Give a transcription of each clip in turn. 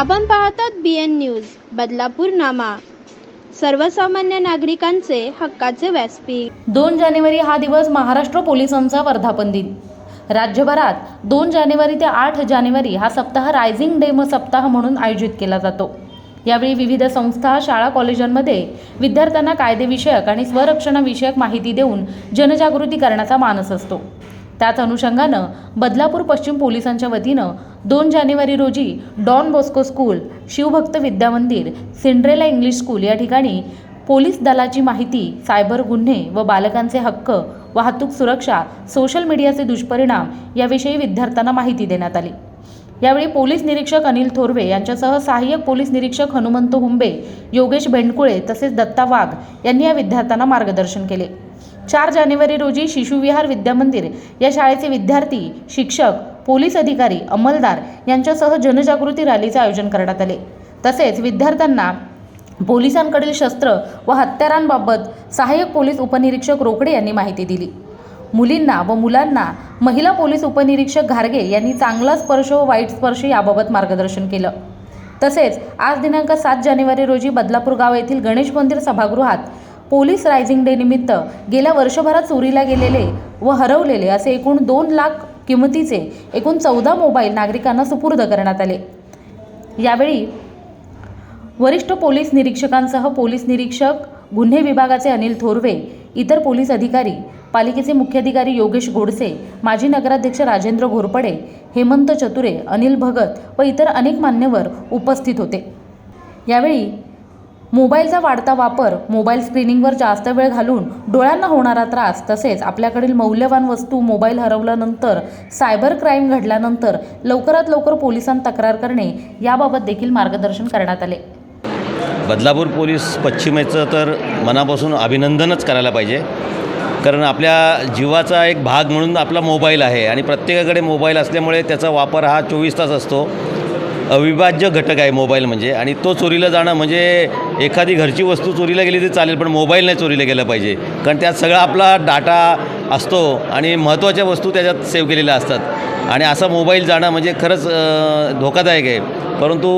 आपण पाहतात B N news Badlapur नामा सर्वसामान्य नागरिकांचे हक्काचे व्यासपीठ. दोन जानेवारी हा दिवस महाराष्ट्र पोलिसांचा वर्धापन दिन. राज्यभरात दोन जानेवारी ते आठ जानेवारी हा सप्ताह रायझिंग डे सप्ताह म्हणून आयोजित केला जातो. यावेळी विविध संस्था शाळा कॉलेजांमध्ये विद्यार्थ्यांना कायदेविषयक आणि स्वरक्षणाविषयक माहिती देऊन जनजागृती करण्याचा मानस असतो. त्याच अनुषंगानं बदलापूर पश्चिम पोलिसांच्या वतीनं दोन जानेवारी रोजी डॉन बॉस्को स्कूल शिवभक्त विद्या मंदिर सिंड्रेला इंग्लिश स्कूल या ठिकाणी पोलीस दलाची माहिती सायबर गुन्हे व बालकांचे हक्क वाहतूक सुरक्षा सोशल मीडियाचे दुष्परिणाम याविषयी विद्यार्थ्यांना माहिती देण्यात आली. यावेळी पोलीस निरीक्षक अनिल थोरवे यांच्यासह सहाय्यक पोलीस निरीक्षक हनुमंत हुंबे योगेश बेंडकुळे तसेच दत्ता वाघ यांनी या विद्यार्थ्यांना मार्गदर्शन केले. चार जानेवारी रोजी शिशुविहार विद्यामंदिर या शाळेचे विद्यार्थी शिक्षक पोलीस अधिकारी अंमलदार यांच्यासह जनजागृती रॅलीचे आयोजन करण्यात आले. तसेच विद्यार्थ्यांना पोलिसांकडील शस्त्र व हत्यारांबाबत सहाय्यक पोलीस उपनिरीक्षक रोकडे यांनी माहिती दिली. मुलींना व मुलांना महिला पोलीस उपनिरीक्षक घारगे यांनी चांगला स्पर्श व वाईट स्पर्श याबाबत मार्गदर्शन केलं. तसेच आज दिनांक सात जानेवारी रोजी बदलापूर गाव येथील गणेश मंदिर सभागृहात पोलीस रायझिंग डे निमित्त गेल्या वर्षभरात चोरीला गेलेले व हरवलेले असे एकूण दोन लाख किमतीचे एकूण चौदा मोबाईल नागरिकांना सुपूर्द करण्यात आले. यावेळी वरिष्ठ पोलीस निरीक्षकांसह पोलीस निरीक्षक गुन्हे विभागाचे अनिल थोरवे इतर पोलीस अधिकारी पालिकेचे मुख्याधिकारी योगेश गोडसे माजी नगराध्यक्ष राजेंद्र घोरपडे हेमंत चतुरे अनिल भगत व इतर अनेक मान्यवर उपस्थित होते. यावेळी मोबाईलचा वाढता वापर मोबाईल स्क्रीनिंगवर जास्त वेळ घालून डोळ्यांना होणारा त्रास तसेच आपल्याकडील मौल्यवान वस्तू मोबाईल हरवल्यानंतर सायबर क्राईम घडल्यानंतर लवकरात लवकर पोलिसांत तक्रार करणे याबाबत देखील मार्गदर्शन करण्यात आले. बदलापूर पोलीस पश्चिमेचं तर मनापासून अभिनंदनच करायला पाहिजे. कारण आपल्या जीवाचा एक भाग म्हणून आपला मोबाईल आहे आणि प्रत्येकाकडे मोबाईल असल्यामुळे त्याचा वापर हा चोवीस तास असतो. अविभाज्य घटक आहे मोबाईल म्हणजे आणि तो चोरीला जाणं म्हणजे एखादी घरची वस्तू चोरीला गेली तरी चालेल पण मोबाईल नाही चोरीला गेला पाहिजे. कारण त्यात सगळा आपला डाटा असतो आणि महत्त्वाच्या वस्तू त्याच्यात सेव्ह केलेल्या असतात. आणि असा मोबाईल जाणं म्हणजे खरंच धोकादायक आहे. परंतु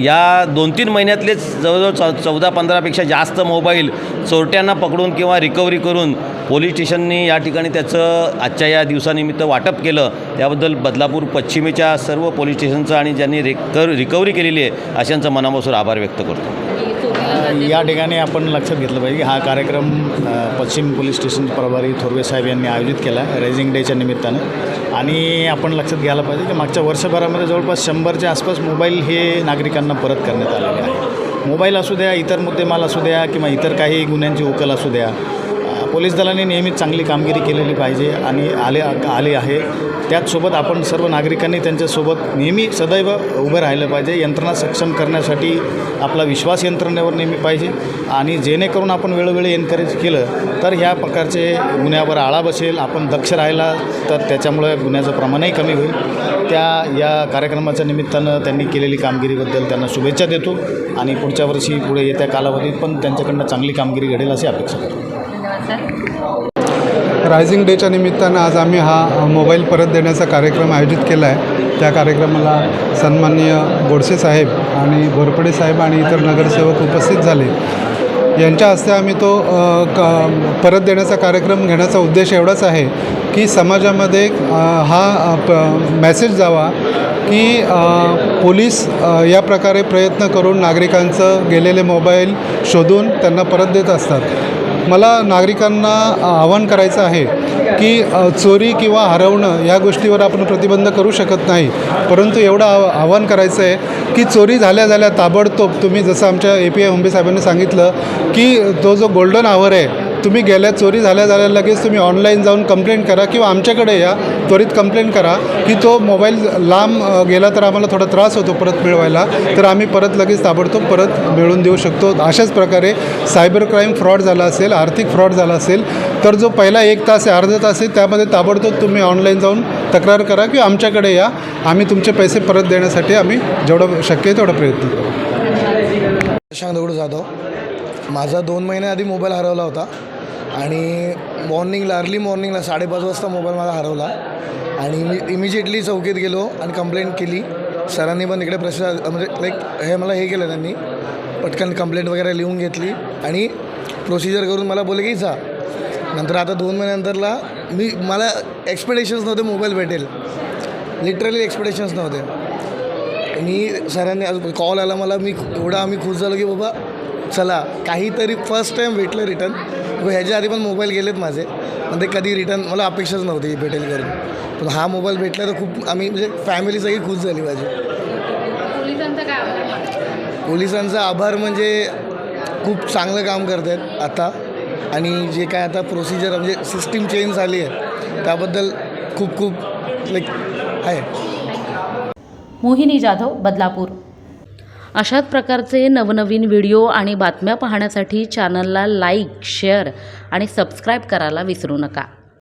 या दोन तीन महिन्यातलेच जवळजवळ चौ चौदा पंधरापेक्षा जास्त मोबाईल चोरट्यांना पकडून किंवा रिकव्हरी करून पोलीस स्टेशननी या ठिकाणी त्याचं आजच्या या दिवसानिमित्त वाटप केलं. त्याबद्दल बदलापूर पश्चिमेच्या सर्व पोलीस स्टेशनचं आणि ज्यांनी रिकर रिकव्हरी केलेली आहे अशांचं मनापासून आभार व्यक्त करतो. या ठिकाणी आपण लक्षात घेतलं पाहिजे की हा कार्यक्रम पश्चिम पोलीस स्टेशन प्रभारी थोरवे साहेब यांनी आयोजित केला रेझिंग डेच्या निमित्तानं. आणि आपण लक्षात घ्यायला पाहिजे की मागच्या वर्षभरामध्ये जवळपास शंभरच्या आसपास मोबाईल हे नागरिकांना परत करण्यात आलेले आहे. मोबाईल असू द्या इतर मुद्देमाल असू द्या किंवा इतर काही गुन्ह्यांची उकल असू द्या पोलीस दलाने नेहमीच चांगली कामगिरी केलेली पाहिजे आणि आले आले आहे. त्याचसोबत आपण सर्व नागरिकांनी त्यांच्यासोबत नेहमी सदैव उभं राहिलं पाहिजे. यंत्रणा सक्षम करण्यासाठी आपला विश्वास यंत्रणेवर नेहमी पाहिजे आणि जेणेकरून आपण वेळोवेळी एनकरेज केलं तर ह्या प्रकारचे गुन्ह्यावर आळा बसेल आपण दक्ष राहिला तर त्याच्यामुळे गुन्ह्याचं प्रमाणही कमी होईल. त्या या कार्यक्रमाच्या निमित्तानं त्यांनी केलेली कामगिरीबद्दल त्यांना शुभेच्छा देतो आणि पुढच्या वर्षी पुढे येत्या कालावधीत पण त्यांच्याकडनं चांगली कामगिरी घडेल अशी अपेक्षा करतो. रायझिंग डेच्या निमित्तानं आज आम्ही हा मोबाईल परत देण्याचा कार्यक्रम आयोजित केला आहे. त्या कार्यक्रमाला सन्माननीय गोडसे साहेब आणि घोरपडे साहेब आणि इतर नगरसेवक उपस्थित झाले. यांच्या हस्ते आम्ही तो क परत देण्याचा कार्यक्रम घेण्याचा उद्देश एवढाच आहे की समाजामध्ये हा प मॅसेज जावा की पोलीस या प्रकारे प्रयत्न करून नागरिकांचं गेलेले मोबाईल शोधून त्यांना परत देत असतात. मला नागरिकांना आवाहन करायचं आहे की चोरी किंवा हरवणं या गोष्टीवर आपण प्रतिबंध करू शकत नाही. परंतु एवढं आव आवाहन करायचं आहे की चोरी झाल्या झाल्या ताबडतोब तुम्ही जसं आमच्या ए पी आय हुंबे साहेबांनी सांगितलं की तो जो गोल्डन आवर आहे तुम्ही गेल्या चोरी झाल्या झाल्या लगेच तुम्ही ऑनलाईन जाऊन कंप्लेंट करा किंवा आमच्याकडे या त्वरित कंप्लेंट करा की तो मोबाईल लांब गेला तर आम्हाला थोडा त्रास होतो परत मिळवायला. तर आम्ही परत लगेच ताबडतोब परत मिळवून देऊ शकतो. अशाच प्रकारे सायबर क्राईम फ्रॉड झाला असेल आर्थिक फ्रॉड झाला असेल तर जो पहिला एक तास आहे अर्धा तास आहे त्यामध्ये ताबडतोब तुम्ही ऑनलाईन जाऊन तक्रार करा किंवा आमच्याकडे या. आम्ही तुमचे पैसे परत देण्यासाठी आम्ही जेवढं शक्य आहे तेवढा प्रयत्न करू. शशांक दगडू जाधव. माझा दोन महिन्याआधी मोबाईल हरवला होता. आणि मॉर्निंगला अर्ली मॉर्निंगला साडेपाच वाजता मोबाईल माझा हरवला. आणि मी इमिजिएटली चौकीत गेलो आणि कंप्लेंट केली. सरांनी पण इकडे प्रश्न म्हणजे लाईक हे मला हे केलं त्यांनी. पटकन कंप्लेंट वगैरे लिहून घेतली. आणि प्रोसिजर करून मला बोलले की जा नंतर आता दोन महिन्यानंतरला मी मला एक्सपेक्टेशन्स नव्हते मोबाईल भेटेल. लिटरली एक्सपेक्टेशन्स नव्हते. मी सरांनी कॉल आला मला. मी एवढा आम्ही खुश झालो की बाबा चला काहीतरी फर्स्ट टाईम भेटलं रिटर्न ह्याच्या आधी पण मोबाईल गेलेत माझे. पण ते कधी रिटर्न मला अपेक्षाच नव्हती भेटेल करून. पण हा मोबाईल भेटला तर खूप आम्ही म्हणजे फॅमिली सगळी खुश झाली माझी. पोलिसांचा आभार म्हणजे खूप चांगलं काम करत आहेत आता. आणि जे काय आता प्रोसिजर म्हणजे सिस्टीम चेंज झाली आहे. त्याबद्दल खूप खूप लाईक आहे. मोहिनी जाधव बदलापूर. अशाच प्रकारचे नवनवीन व्हिडिओ आणि बातम्या पाहण्यासाठी चॅनलला लाईक शेअर आणि सबस्क्राईब करायला विसरू नका.